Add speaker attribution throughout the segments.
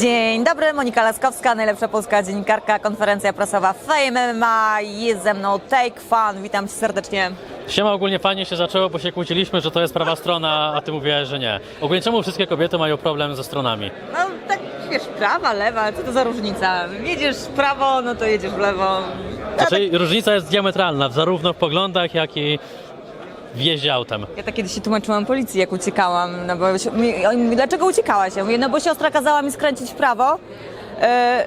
Speaker 1: Dzień dobry, Monika Laskowska, najlepsza polska dziennikarka, konferencja prasowa Fame MMA, jest ze mną Take Fun, witam Cię serdecznie.
Speaker 2: Siema, ogólnie fajnie się zaczęło, bo się kłóciliśmy, że to jest prawa strona, a ty mówiłaś, że nie. Ogólnie czemu wszystkie kobiety mają problem ze stronami?
Speaker 1: No tak, wiesz, prawa, lewa, co to za różnica? Jedziesz w prawo, no to jedziesz w lewo.
Speaker 2: Znaczy, różnica jest diametralna, zarówno w poglądach, jak i w jeździe autem.
Speaker 1: ja tak kiedyś się tłumaczyłam policji, jak uciekałam, no bo się- oni mówią, dlaczego uciekałaś? Ja mówię, no bo siostra kazała mi skręcić w prawo. E,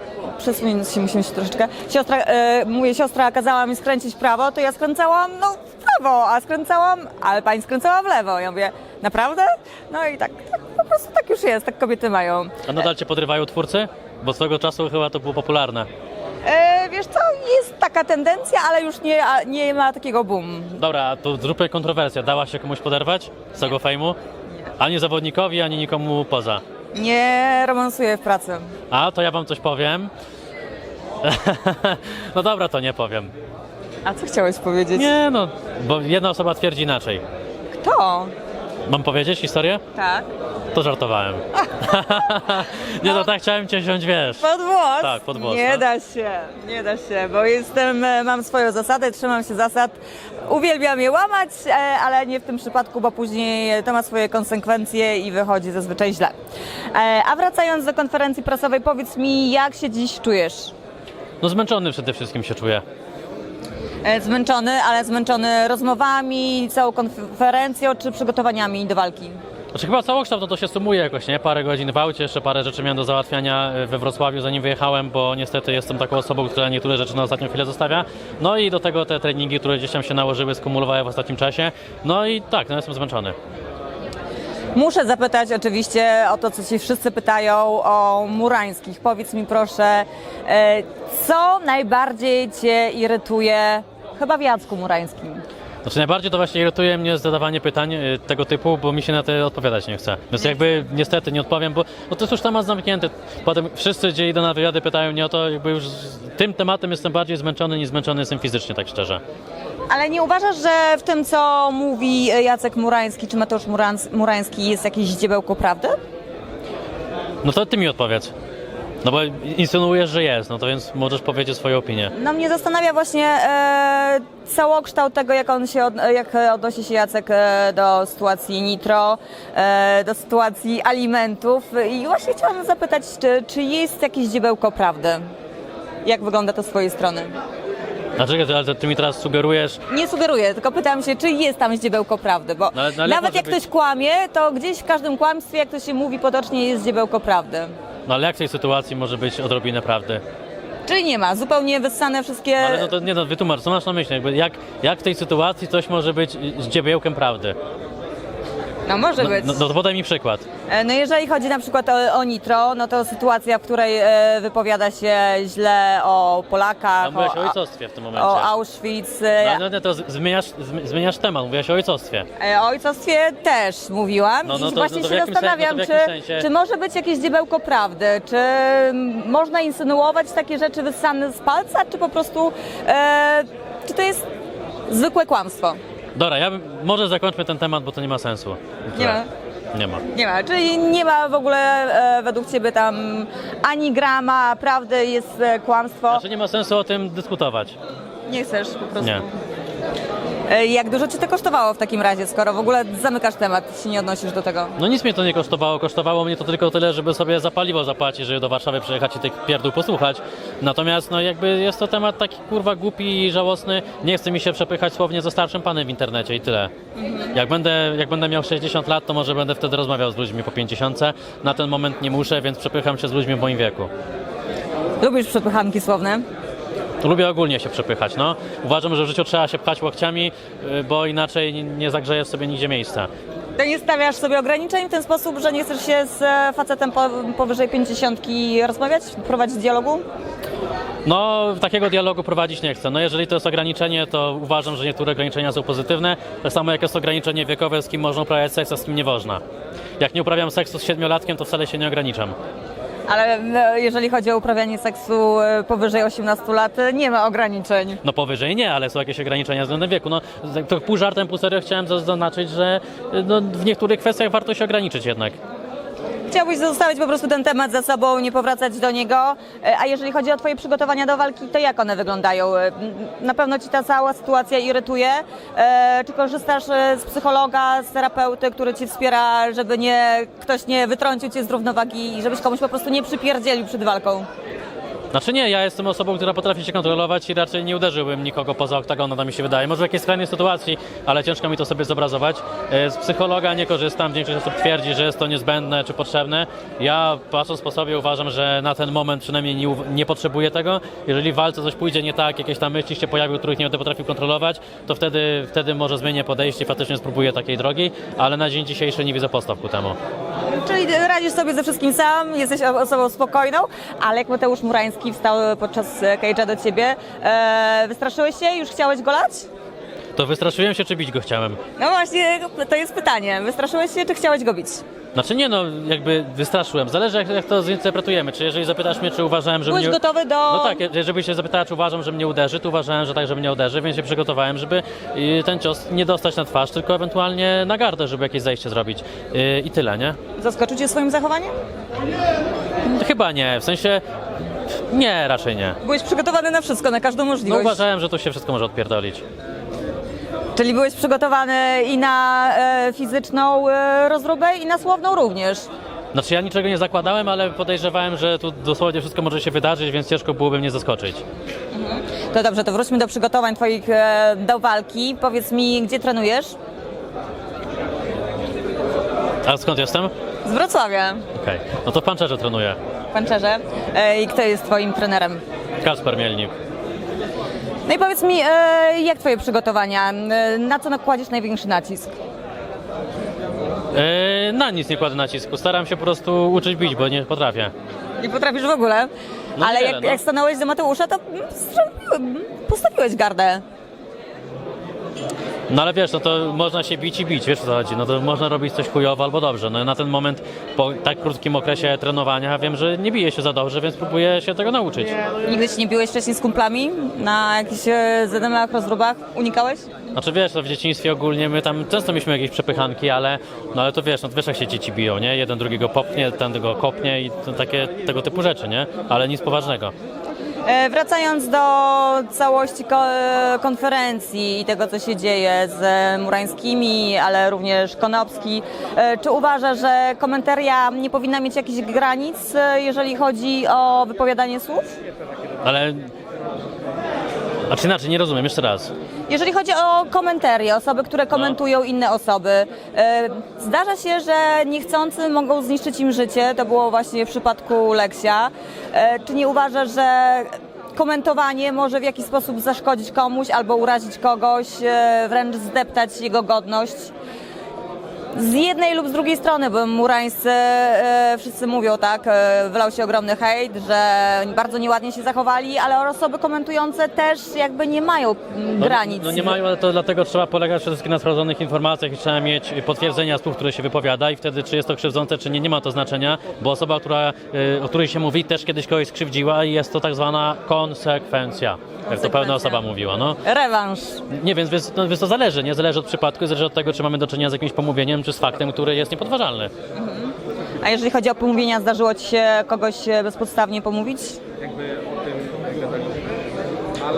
Speaker 1: się musimy się troszeczkę. Siostra, e, mówię, siostra kazała mi skręcić w prawo, to ja skręcałam, no w prawo, a skręcałam, ale pani skręcała w lewo. Ja mówię, naprawdę? No i tak, tak po prostu tak już jest, tak kobiety mają.
Speaker 2: A nadal cię podrywają twórcy? Bo swego czasu chyba to było popularne.
Speaker 1: E, wiesz co, jest taka tendencja, ale już nie, a- nie ma takiego boom.
Speaker 2: Dobra, to zróbmy kontrowersję. Dała się komuś poderwać z tego fejmu? Ani zawodnikowi, ani nikomu poza.
Speaker 1: Nie romansuję w pracy.
Speaker 2: A, to ja wam coś powiem. no dobra, to nie powiem.
Speaker 1: A co chciałeś powiedzieć?
Speaker 2: Nie no, bo jedna osoba twierdzi inaczej.
Speaker 1: Kto?
Speaker 2: Mam powiedzieć historię?
Speaker 1: Tak.
Speaker 2: To żartowałem. nie no, tak chciałem cię wziąć, wiesz.
Speaker 1: Pod włos?
Speaker 2: Tak, pod włos,
Speaker 1: Nie
Speaker 2: no.
Speaker 1: da się, nie da się, bo jestem, e, mam swoją zasadę, trzymam się zasad. Uwielbiam je łamać, e, ale nie w tym przypadku, bo później to ma swoje konsekwencje i wychodzi zazwyczaj źle. E, A wracając do konferencji prasowej, powiedz mi, jak się dziś czujesz?
Speaker 2: No zmęczony przede wszystkim się czuję.
Speaker 1: E, Zmęczony, ale zmęczony rozmowami, całą konferencją czy przygotowaniami do walki?
Speaker 2: Znaczy chyba całokształt no to się sumuje jakoś, nie? Parę godzin w aucie, jeszcze parę rzeczy miałem do załatwiania e, we Wrocławiu zanim wyjechałem, bo niestety jestem taką osobą, która niektóre rzeczy na ostatnią chwilę zostawia. No i do tego te treningi, które gdzieś tam się nałożyły, skumulowały w ostatnim czasie. No i tak, no jestem zmęczony.
Speaker 1: Muszę zapytać oczywiście o to, co ci wszyscy pytają o Murańskich. Powiedz mi proszę, e, co najbardziej cię irytuje chyba w Jacku Murańskim?
Speaker 2: Znaczy najbardziej to właśnie irytuje mnie zadawanie pytań e, tego typu, bo mi się na te odpowiadać nie chce. Więc jakby niestety nie odpowiem, bo no to jest już temat zamknięty. Potem wszyscy, gdzie idę na wywiady, pytają mnie o to, jakby już z tym tematem jestem bardziej zmęczony niż zmęczony jestem fizycznie, tak szczerze.
Speaker 1: Ale nie uważasz, że w tym, co mówi Jacek Murański czy Mateusz Murans- Murański jest jakieś ździebełko prawdy?
Speaker 2: No to ty mi odpowiedz. No bo insynuujesz, że jest, no to więc możesz powiedzieć swoją opinię.
Speaker 1: No mnie zastanawia właśnie e, całokształt tego, jak, on się od, jak odnosi się Jacek e, do sytuacji nitro, e, do sytuacji alimentów i właśnie chciałam zapytać, czy, czy jest jakieś ździebełko prawdy? Jak wygląda to z twojej strony?
Speaker 2: Dlaczego ale ty mi teraz sugerujesz?
Speaker 1: Nie sugeruję, tylko pytam się, czy jest tam ździebełko prawdy, bo
Speaker 2: No ale- no ale
Speaker 1: nawet
Speaker 2: może
Speaker 1: jak
Speaker 2: być-
Speaker 1: ktoś kłamie, to gdzieś w każdym kłamstwie, jak to się mówi potocznie, jest ździebełko prawdy.
Speaker 2: No ale jak w tej sytuacji może być odrobinę prawdy?
Speaker 1: Czyli nie ma, zupełnie wyssane wszystkie...
Speaker 2: Ale no to nie no, wytłumacz, co masz na myśli? Jakby jak, jak w tej sytuacji coś może być z dziebiełkiem prawdy?
Speaker 1: No może
Speaker 2: No,
Speaker 1: być.
Speaker 2: no, no to podaj mi przykład.
Speaker 1: E, No jeżeli chodzi na przykład o, o nitro, no to sytuacja, w której e, wypowiada się źle o Polakach,
Speaker 2: Tam mówiłaś o ojcostwie w tym momencie.
Speaker 1: o Auschwitz, e,
Speaker 2: No, no, no to z- zmieniasz, zmi- zmieniasz temat, mówiłaś o ojcostwie.
Speaker 1: e, o ojcostwie też mówiłam
Speaker 2: No, no
Speaker 1: i
Speaker 2: to-
Speaker 1: właśnie
Speaker 2: no to w
Speaker 1: się
Speaker 2: jakim sen-
Speaker 1: zastanawiam,
Speaker 2: no to w
Speaker 1: czy,
Speaker 2: jakim sensie?
Speaker 1: czy może być jakieś dziebełko prawdy, czy mm, można insynuować takie rzeczy wyssane z palca, czy po prostu, e, czy to jest zwykłe kłamstwo?
Speaker 2: Dobra, ja bym, może zakończmy ten temat, bo to nie ma sensu.
Speaker 1: Nie ma?
Speaker 2: Nie ma.
Speaker 1: Nie ma, czyli nie ma w ogóle e, według Ciebie tam ani grama prawdy, jest e, kłamstwo.
Speaker 2: Znaczy nie ma sensu o tym dyskutować.
Speaker 1: Nie chcesz po prostu.
Speaker 2: Nie.
Speaker 1: E, Jak dużo Cię to kosztowało w takim razie, skoro w ogóle zamykasz temat, się nie odnosisz do tego?
Speaker 2: No nic mnie to nie kosztowało, kosztowało mnie to tylko tyle, żeby sobie za paliwo zapłacić, żeby do Warszawy przyjechać i tych pierdół posłuchać. Natomiast no jakby jest to temat taki kurwa głupi i żałosny, nie chce mi się przepychać słownie ze starszym panem w internecie i tyle. Jak, będę, jak będę miał 60 lat, to może będę wtedy rozmawiał z ludźmi po 50. Na ten moment nie muszę, więc przepycham się z ludźmi w moim wieku.
Speaker 1: Lubisz przepychanki słowne?
Speaker 2: Lubię ogólnie się przepychać, no. Uważam, że w życiu trzeba się pchać łokciami, y, bo inaczej nie- zagrzejesz sobie nigdzie miejsca.
Speaker 1: To nie stawiasz sobie ograniczeń w ten sposób, że nie chcesz się z e, facetem po, powyżej 50 rozmawiać, prowadzić dialogu?
Speaker 2: No, takiego dialogu prowadzić nie chcę. No, jeżeli to jest ograniczenie, to uważam, że niektóre ograniczenia są pozytywne. Tak samo jak jest ograniczenie wiekowe, z kim można uprawiać seks, a z kim nie można. Jak nie uprawiam seksu z siedmiolatkiem, to wcale się nie ograniczam.
Speaker 1: Ale e, jeżeli chodzi o uprawianie seksu e, powyżej 18 lat, e, nie ma ograniczeń.
Speaker 2: No powyżej nie, ale są jakieś ograniczenia względem wieku. No, to pół żartem, pół serio chciałem zaznaczyć, że no, w niektórych kwestiach warto się ograniczyć jednak.
Speaker 1: Chciałbyś zostawić po prostu ten temat za sobą, nie powracać do niego. E, A jeżeli chodzi o Twoje przygotowania do walki, to jak one wyglądają? E, Na pewno Ci ta cała sytuacja irytuje. E, Czy korzystasz z psychologa, z terapeuty, który Ci wspiera, żeby nie, ktoś nie wytrącił Cię z równowagi i żebyś komuś po prostu nie przypierdzielił przed walką?
Speaker 2: Znaczy nie, ja jestem osobą, która potrafi się kontrolować i raczej nie uderzyłbym nikogo poza oktagonem, tak mi się wydaje. Może w jakiejś skrajnej sytuacji, ale ciężko mi to sobie zobrazować. E, Z psychologa nie korzystam, większość osób twierdzi, że jest to niezbędne czy potrzebne. Ja patrząc po sobie uważam, że na ten moment przynajmniej nie, nie potrzebuję tego. Jeżeli w walce coś pójdzie nie tak, jakieś tam myśli się pojawią, których nie będę potrafił kontrolować, to wtedy, wtedy może zmienię podejście i faktycznie spróbuję takiej drogi, ale na dzień dzisiejszy nie widzę podstaw ku temu.
Speaker 1: Czyli radzisz sobie ze wszystkim sam, jesteś osobą spokojną, ale jak Mateusz Murański wstał podczas cage'a do ciebie, e, wystraszyłeś się? Już chciałeś go lać?
Speaker 2: To wystraszyłem się, czy bić go chciałem?
Speaker 1: No właśnie, to jest pytanie. Wystraszyłeś się, czy chciałeś go bić?
Speaker 2: Znaczy nie no, jakby wystraszyłem. Zależy jak, jak to zinterpretujemy. Czy jeżeli zapytasz mnie, czy uważałem, że
Speaker 1: Byłeś
Speaker 2: mnie...
Speaker 1: gotowy do...
Speaker 2: No tak, jeżeli się zapytała, czy uważam, że mnie uderzy, to uważałem, że tak, że mnie uderzy, więc się przygotowałem, żeby y, ten cios nie dostać na twarz, tylko ewentualnie na gardę, żeby jakieś zejście zrobić. Y, I tyle, nie?
Speaker 1: Zaskoczył cię swoim zachowaniem?
Speaker 2: Chyba nie, w sensie... Nie, raczej nie.
Speaker 1: Byłeś przygotowany na wszystko, na każdą
Speaker 2: No
Speaker 1: możliwość.
Speaker 2: uważałem, że tu się wszystko może odpierdolić.
Speaker 1: Czyli byłeś przygotowany i na e, fizyczną e, rozróbę, i na słowną również.
Speaker 2: Znaczy ja niczego nie zakładałem, ale podejrzewałem, że tu dosłownie wszystko może się wydarzyć, więc ciężko byłoby mnie zaskoczyć.
Speaker 1: To dobrze, to wróćmy do przygotowań twoich e, do walki. Powiedz mi, gdzie trenujesz?
Speaker 2: A skąd jestem?
Speaker 1: Z Wrocławia,
Speaker 2: Okej, no to w Panczerze trenuję.
Speaker 1: w Panczerze. E, I kto jest twoim trenerem?
Speaker 2: Kasper Mielnik.
Speaker 1: No i powiedz mi, e, jak twoje przygotowania? E, Na co nakładziesz największy nacisk?
Speaker 2: Yy, na nic nie kładę nacisku. Staram się po prostu uczyć bić, bo nie potrafię.
Speaker 1: Nie potrafisz w ogóle.
Speaker 2: No
Speaker 1: Ale
Speaker 2: niewiele,
Speaker 1: jak,
Speaker 2: no.
Speaker 1: jak stanąłeś do Mateusza, to mm, postawiłeś gardę.
Speaker 2: No ale wiesz, no to można się bić i bić, wiesz o co chodzi. No to można robić coś chujowo albo dobrze. No na ten moment, po tak krótkim okresie trenowania, wiem, że nie bije się za dobrze, więc próbuję się tego nauczyć.
Speaker 1: Nigdy się nie biłeś wcześniej z kumplami na jakichś e, zademach, rozróbach? Unikałeś?
Speaker 2: Znaczy wiesz, no w dzieciństwie ogólnie my tam często mieliśmy jakieś przepychanki, ale no ale to wiesz, no wiesz jak się dzieci biją, nie? Jeden drugiego popnie, ten tego kopnie i to takie tego typu rzeczy, nie? Ale nic poważnego.
Speaker 1: E, Wracając do całości e, konferencji i tego, co się dzieje z e, Murańskimi, ale również Konopski, czy uważa, że komentaria nie powinna mieć jakichś granic, jeżeli chodzi o wypowiadanie słów?
Speaker 2: Ale... Znaczy inaczej, nie rozumiem, jeszcze raz.
Speaker 1: Jeżeli chodzi o komentarie, osoby, które komentują inne osoby, e, zdarza się, że niechcący mogą zniszczyć im życie. To było właśnie w przypadku Leksia. E, Czy nie uważasz, że komentowanie może w jakiś sposób zaszkodzić komuś albo urazić kogoś, e, wręcz zdeptać jego godność? Z jednej lub z drugiej strony, bo murańscy e, wszyscy mówią tak, e, wylał się ogromny hejt, że bardzo nieładnie się zachowali, ale osoby komentujące też jakby nie mają
Speaker 2: No,
Speaker 1: granic.
Speaker 2: No nie mają, ale to dlatego trzeba polegać przede wszystkim na sprawdzonych informacjach i trzeba mieć potwierdzenia słów, które się wypowiada i wtedy czy jest to krzywdzące, czy nie, nie ma to znaczenia, bo osoba, która, y, o której się mówi, też kiedyś kogoś skrzywdziła i jest to tak zwana konsekwencja. Jak to pewna osoba mówiła, no.
Speaker 1: Rewanż.
Speaker 2: Nie, więc, więc, no, więc to zależy, nie? Zależy od przypadku, zależy od tego, czy mamy do czynienia z jakimś pomówieniem, czy z faktem, który jest niepodważalny.
Speaker 1: A jeżeli chodzi o pomówienia, zdarzyło Ci się kogoś e, bezpodstawnie pomówić?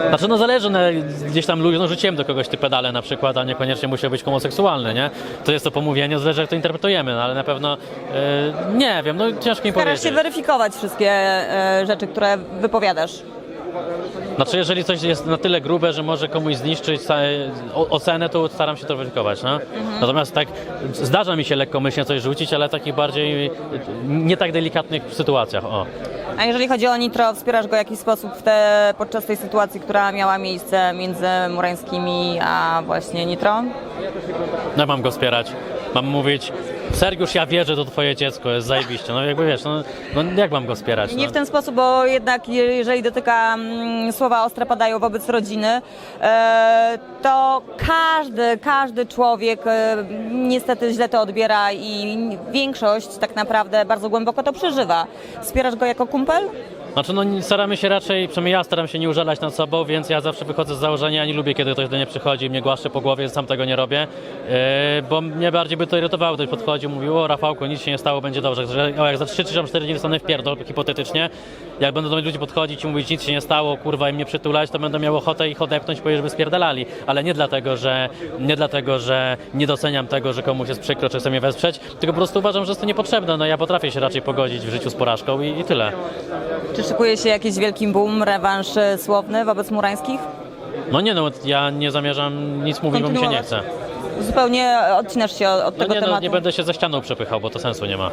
Speaker 2: Znaczy, no zależy, no, gdzieś tam ludziom, no rzuciłem do kogoś ty pedale na przykład, a niekoniecznie musiał być homoseksualny, nie? To jest to pomówienie, zależy jak to interpretujemy, no ale na pewno, y, nie wiem, no ciężko mi
Speaker 1: Starasz
Speaker 2: powiedzieć.
Speaker 1: się weryfikować wszystkie e, rzeczy, które wypowiadasz.
Speaker 2: Znaczy, jeżeli coś jest na tyle grube, że może komuś zniszczyć ocenę, to staram się to weryfikować, no? Natomiast tak, zdarza mi się lekkomyślnie coś rzucić, ale takich bardziej, nie tak delikatnych sytuacjach, o.
Speaker 1: A jeżeli chodzi o Nitro, wspierasz go w jakiś sposób w te, podczas tej sytuacji, która miała miejsce między Murańskimi a właśnie Nitro?
Speaker 2: No mam go wspierać, mam mówić, Sergiusz, ja wierzę, to twoje dziecko, jest zajebiście, no jakby wiesz, no, no jak mam go wspierać,
Speaker 1: Nie
Speaker 2: no?
Speaker 1: w ten sposób, bo jednak je- jeżeli dotyka mm, słowa ostre padają wobec rodziny, e, to każdy, każdy człowiek e, niestety źle to odbiera i większość tak naprawdę bardzo głęboko to przeżywa. Wspierasz go jako kumpel?
Speaker 2: Znaczy, no staramy się raczej, przynajmniej ja staram się nie użalać nad sobą, więc ja zawsze wychodzę z założenia, nie lubię, kiedy ktoś do mnie przychodzi i mnie głaszcze po głowie, sam tego nie robię, yy, bo mnie bardziej by to irytowało, ktoś podchodził, mówił, o Rafałku, nic się nie stało, będzie dobrze, że o, jak za 3 czy 4 dni dostanę w pierdol, hipotetycznie, jak będą do mnie ludzie podchodzić i mówić, nic się nie stało, kurwa, i mnie przytulać, to będę miał ochotę ich odepnąć, powiedzieć, żeby spierdalali, ale nie dlatego, że nie dlatego, że nie doceniam tego, że komuś jest przykro, czy chce mnie wesprzeć, tylko po prostu uważam, że jest to niepotrzebne, no ja potrafię się raczej pogodzić w życiu z porażką i, i tyle.
Speaker 1: Czy szykuje się jakiś wielki boom, rewanż e, słowny wobec Murańskich?
Speaker 2: No nie no, ja nie zamierzam nic mówić, bo mi się nie chce.
Speaker 1: Zupełnie odcinasz się od, od
Speaker 2: No
Speaker 1: tego
Speaker 2: nie, no,
Speaker 1: tematu.
Speaker 2: nie będę się ze ścianą przepychał, bo to sensu nie ma.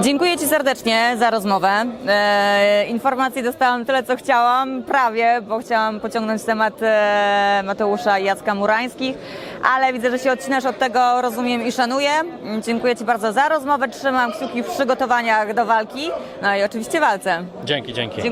Speaker 1: Dziękuję Ci serdecznie za rozmowę. E, informacji dostałam tyle, co chciałam, prawie, bo chciałam pociągnąć temat e, Mateusza i Jacka Murańskich, ale widzę, że się odcinasz od tego, rozumiem i szanuję. Dziękuję Ci bardzo za rozmowę, trzymam kciuki w przygotowaniach do walki, no i oczywiście walce.
Speaker 2: Dzięki, dzięki.